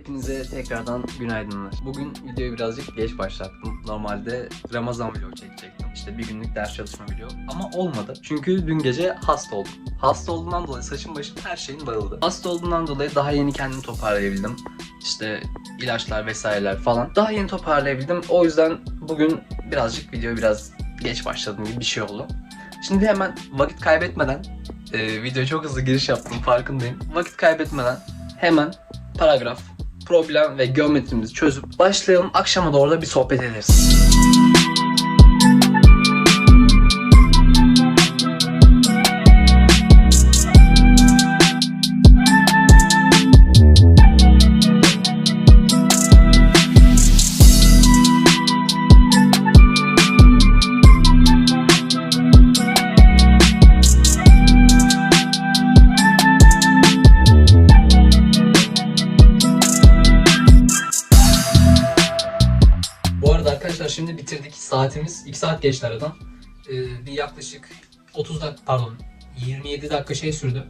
Hepinize tekrardan günaydınlar. Bugün videoyu birazcık geç başlattım. Normalde Ramazan vlogu çekecektim. İşte bir günlük ders çalışma vlogu. Ama olmadı. Çünkü dün gece hasta oldum. Hasta olduğumdan dolayı saçım başım her şeyin dağıldı. Hasta olduğumdan dolayı daha yeni kendimi toparlayabildim. İşte ilaçlar vesaireler falan. Daha yeni toparlayabildim. O yüzden bugün birazcık video biraz geç başladım gibi bir şey oldu. Şimdi hemen vakit kaybetmeden e, videoya çok hızlı giriş yaptım farkındayım. Vakit kaybetmeden hemen paragraf, problem ve geometrimizi çözüp başlayalım. Akşama doğru da bir sohbet ederiz. Bitirdik. Saatimiz 2 saat geçti aradan. Ee, bir yaklaşık 30 dakika pardon 27 dakika şey sürdü.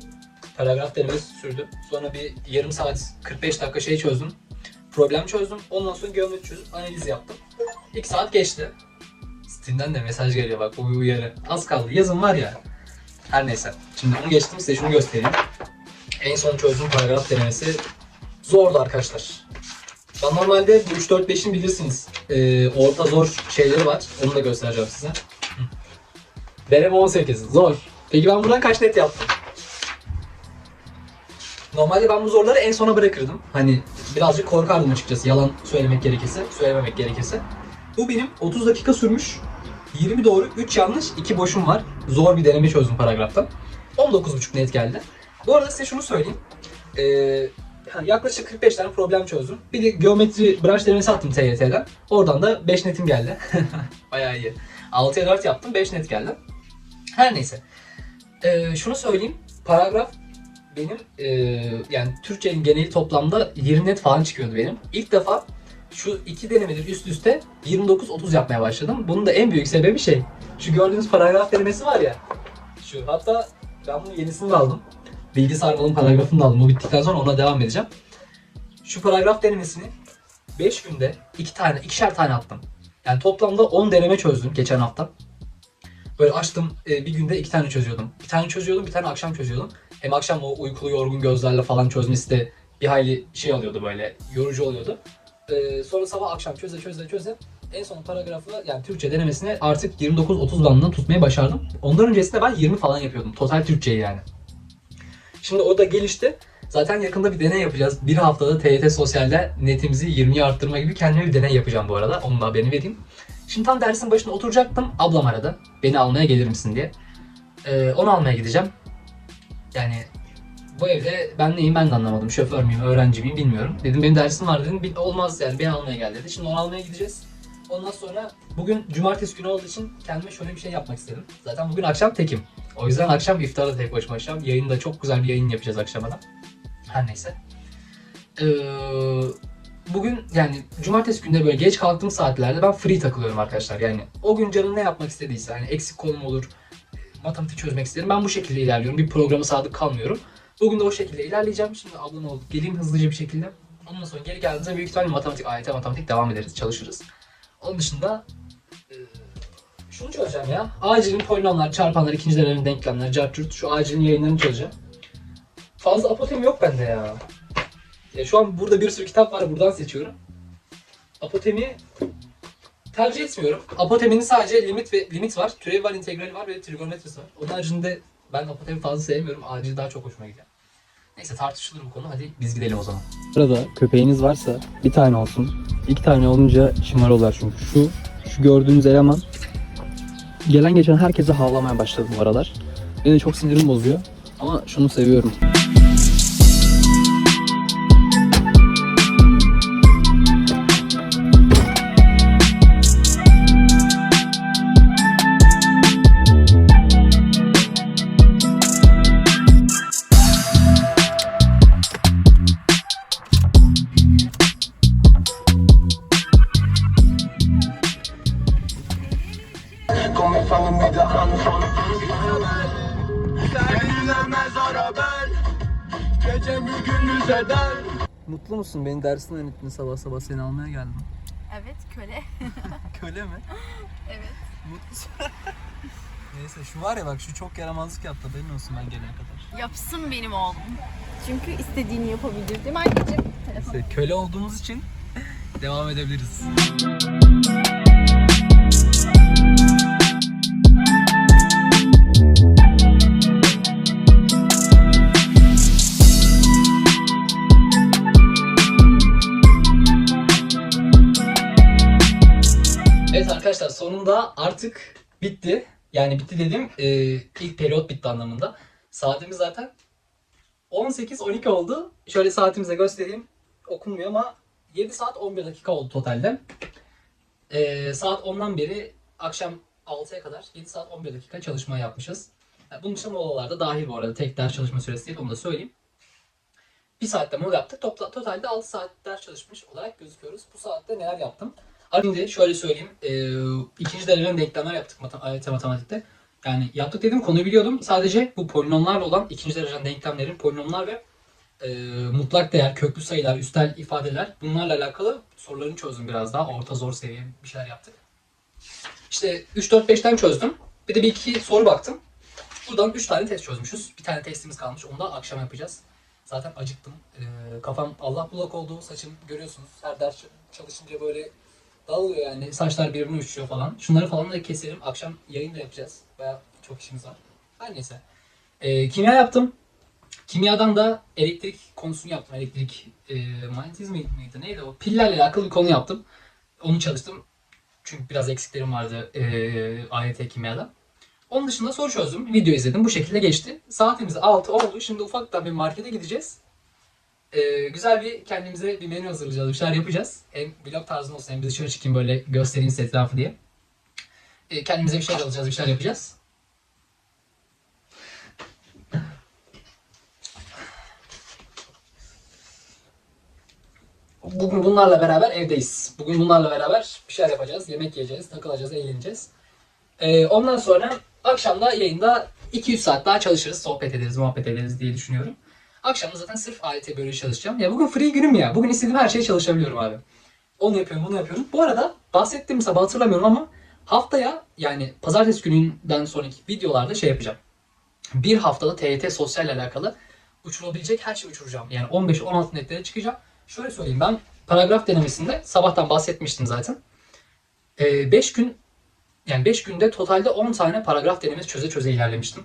Paragraf denemesi sürdü. Sonra bir yarım saat 45 dakika şey çözdüm. Problem çözdüm. Ondan sonra geometri çözüp analiz yaptım. 2 saat geçti. Steam'den de mesaj geliyor bak bu bir uyarı. Az kaldı. Yazın var ya. Her neyse. Şimdi onu geçtim size şunu göstereyim. En son çözdüğüm paragraf denemesi zordu arkadaşlar. Ben normalde bu 3 4 5'in bilirsiniz. Ee, orta zor şeyleri var. Onu da göstereceğim size. Deneme 18. Zor. Peki ben buradan kaç net yaptım? Normalde ben bu zorları en sona bırakırdım. Hani birazcık korkardım açıkçası. Yalan söylemek gerekirse, söylememek gerekirse. Bu benim 30 dakika sürmüş. 20 doğru, 3 yanlış, 2 boşum var. Zor bir deneme çözdüm paragraftan. 19.5 net geldi. Bu arada size şunu söyleyeyim. Ee, yaklaşık 45 tane problem çözdüm. Bir de geometri branş denemesi attım TYT'den. Oradan da 5 netim geldi. Bayağı iyi. 6'ya 4 yaptım 5 net geldi. Her neyse. Ee, şunu söyleyeyim. Paragraf benim e, yani Türkçenin geneli toplamda 20 net falan çıkıyordu benim. İlk defa şu iki denemedir üst üste 29-30 yapmaya başladım. Bunun da en büyük sebebi şey. Şu gördüğünüz paragraf denemesi var ya. Şu hatta ben bunun yenisini aldım. Bilgi sarmalının paragrafını da aldım. Bu bittikten sonra ona devam edeceğim. Şu paragraf denemesini 5 günde 2 tane, ikişer tane attım. Yani toplamda 10 deneme çözdüm geçen hafta. Böyle açtım e, bir günde iki tane çözüyordum. Bir tane çözüyordum, bir tane akşam çözüyordum. Hem akşam o uykulu yorgun gözlerle falan çözmesi de bir hayli şey oluyordu böyle, yorucu oluyordu. E, sonra sabah akşam çöze çöze çöze en son paragrafı yani Türkçe denemesini artık 29-30 bandında tutmayı başardım. Ondan öncesinde ben 20 falan yapıyordum. Total Türkçeyi yani. Şimdi o da gelişti. Zaten yakında bir deney yapacağız. Bir haftada TYT Sosyal'de netimizi 20'ye arttırma gibi kendime bir deney yapacağım bu arada. Onun da haberini vereyim. Şimdi tam dersin başına oturacaktım. Ablam aradı. Beni almaya gelir misin diye. Ee, onu almaya gideceğim. Yani bu evde ben neyim ben de anlamadım. Şoför müyüm, öğrenci miyim bilmiyorum. Dedim benim dersim var dedim. "Bir- Olmaz yani beni almaya gel dedi. Şimdi onu almaya gideceğiz. Ondan sonra bugün cumartesi günü olduğu için kendime şöyle bir şey yapmak istedim. Zaten bugün akşam tekim. O yüzden akşam iftarda tek başıma akşam. Yayında çok güzel bir yayın yapacağız akşama da. Her neyse. Ee, bugün yani cumartesi günde böyle geç kalktığım saatlerde ben free takılıyorum arkadaşlar. Yani o gün canım ne yapmak istediyse hani eksik konum olur, matematik çözmek isterim. Ben bu şekilde ilerliyorum. Bir programa sadık kalmıyorum. Bugün de o şekilde ilerleyeceğim. Şimdi ablam oldu. Geleyim hızlıca bir şekilde. Ondan sonra geri geldiğimizde büyük ihtimalle matematik, AYT matematik devam ederiz, çalışırız. Onun dışında şunu çözeceğim ya. Acilin polinomlar, çarpanlar, ikinci dereceli denklemler, cartürt. Şu acilin yayınlarını çözeceğim. Fazla apotem yok bende ya. ya. Şu an burada bir sürü kitap var. Buradan seçiyorum. Apotemi tercih etmiyorum. Apoteminin sadece limit ve limit var. Türevi var, integrali var ve trigonometrisi var. Onun haricinde ben apotemi fazla sevmiyorum. Acil daha çok hoşuma gidiyor. Neyse tartışılır bu konu. Hadi biz gidelim o zaman. Sırada köpeğiniz varsa bir tane olsun. İki tane olunca şımarıyorlar çünkü. Şu, şu gördüğünüz eleman gelen geçen herkese havlamaya başladı bu aralar. Beni çok sinirim bozuyor. Ama şunu seviyorum. Mutlu musun? Beni dersinden yönettin sabah sabah seni almaya geldim. Evet köle. Köle mi? Evet. Mutlusun. Neyse şu var ya bak şu çok yaramazlık yaptı benim olsun ben gelene kadar. Yapsın benim oğlum. Çünkü istediğini yapabilir değil mi anneciğim? Telefon. Neyse köle olduğumuz için devam edebiliriz. Artık bitti. Yani bitti dedim e, ilk periyot bitti anlamında. Saatimiz zaten 18-12 oldu. Şöyle saatimize göstereyim. Okunmuyor ama 7 saat 11 dakika oldu totalde. E, saat 10'dan beri akşam 6'ya kadar 7 saat 11 dakika çalışma yapmışız. Yani bunun için molalar da dahil bu arada. Tek ders çalışma süresi değil onu da söyleyeyim. Bir saatte mola yaptık. Topla, totalde 6 saat ders çalışmış olarak gözüküyoruz. Bu saatte neler yaptım? Şimdi şöyle söyleyeyim. E, ikinci dereceden denklemler yaptık AYT matematikte. Yani yaptık dedim konuyu biliyordum. Sadece bu polinomlarla olan ikinci dereceden denklemlerin polinomlar ve e, mutlak değer, köklü sayılar, üstel ifadeler bunlarla alakalı sorularını çözdüm biraz daha. Orta zor seviye bir şeyler yaptık. İşte 3, 4, 5'ten çözdüm. Bir de bir iki soru baktım. Buradan 3 tane test çözmüşüz. Bir tane testimiz kalmış. Onu da akşam yapacağız. Zaten acıktım. E, kafam Allah bulak oldu. Saçım görüyorsunuz. Her ders çalışınca böyle dağılıyor yani. Saçlar birbirine uçuyor falan. Şunları falan da keselim. Akşam yayın da yapacağız. Baya çok işimiz var. Her neyse. Ee, kimya yaptım. Kimyadan da elektrik konusunu yaptım. Elektrik e, manyetizmi miydi? Neydi o? Pillerle alakalı bir konu yaptım. Onu çalıştım. Çünkü biraz eksiklerim vardı e, AYT kimyada. Onun dışında soru çözdüm. Video izledim. Bu şekilde geçti. Saatimiz 6 oldu. Şimdi ufaktan bir markete gideceğiz. Ee, güzel bir kendimize bir menü hazırlayacağız, bir şeyler yapacağız. Hem vlog tarzında olsun hem bir dışarı çıkayım böyle göstereyim size etrafı diye. Ee, kendimize bir şeyler alacağız, bir şeyler yapacağız. Bugün bunlarla beraber evdeyiz. Bugün bunlarla beraber bir şeyler yapacağız, yemek yiyeceğiz, takılacağız, eğleneceğiz. Ee, ondan sonra akşamda yayında 2-3 saat daha çalışırız, sohbet ederiz, muhabbet ederiz diye düşünüyorum. Akşam da zaten sırf AYT bölümü çalışacağım. Ya bugün free günüm ya. Bugün istediğim her şeye çalışabiliyorum abi. Onu yapıyorum, bunu yapıyorum. Bu arada bahsettiğim sabah hatırlamıyorum ama haftaya yani pazartesi gününden sonraki videolarda şey yapacağım. Bir haftada TYT sosyal ile alakalı uçurabilecek her şeyi uçuracağım. Yani 15-16 netlere çıkacağım. Şöyle söyleyeyim ben paragraf denemesinde sabahtan bahsetmiştim zaten. 5 gün yani 5 günde totalde 10 tane paragraf denemesi çöze çöze ilerlemiştim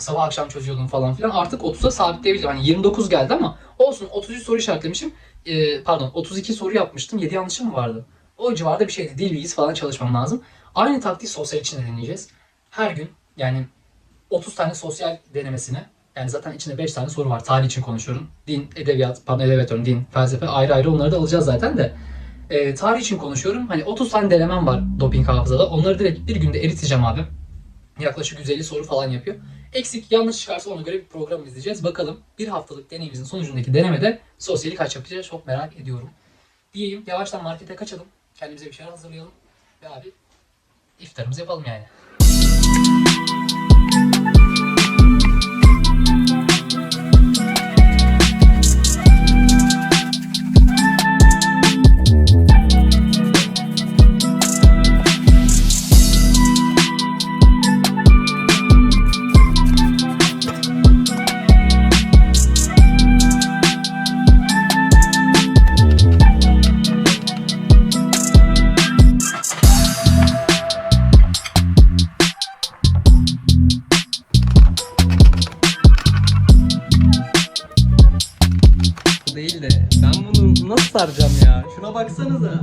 sabah akşam çözüyordum falan filan. Artık 30'a sabitleyebilirim. Hani 29 geldi ama olsun 33 soru işaretlemişim. Ee, pardon 32 soru yapmıştım. 7 yanlışım vardı? O civarda bir şeydi. Dil bilgisi falan çalışmam lazım. Aynı taktiği sosyal için de deneyeceğiz. Her gün yani 30 tane sosyal denemesine yani zaten içinde 5 tane soru var. Tarih için konuşuyorum. Din, edebiyat, pardon edebiyat diyorum, din, felsefe ayrı ayrı onları da alacağız zaten de. Ee, tarih için konuşuyorum. Hani 30 tane denemem var doping hafızada. Onları direkt bir günde eriteceğim abi. Yaklaşık 150 soru falan yapıyor. Eksik yanlış çıkarsa ona göre bir program izleyeceğiz. Bakalım bir haftalık deneyimizin sonucundaki denemede sosyali kaç yapacağız çok merak ediyorum. Diyeyim yavaştan markete kaçalım. Kendimize bir şeyler hazırlayalım. Ve abi iftarımızı yapalım yani. De ben bunu nasıl saracağım ya? Şuna baksanıza.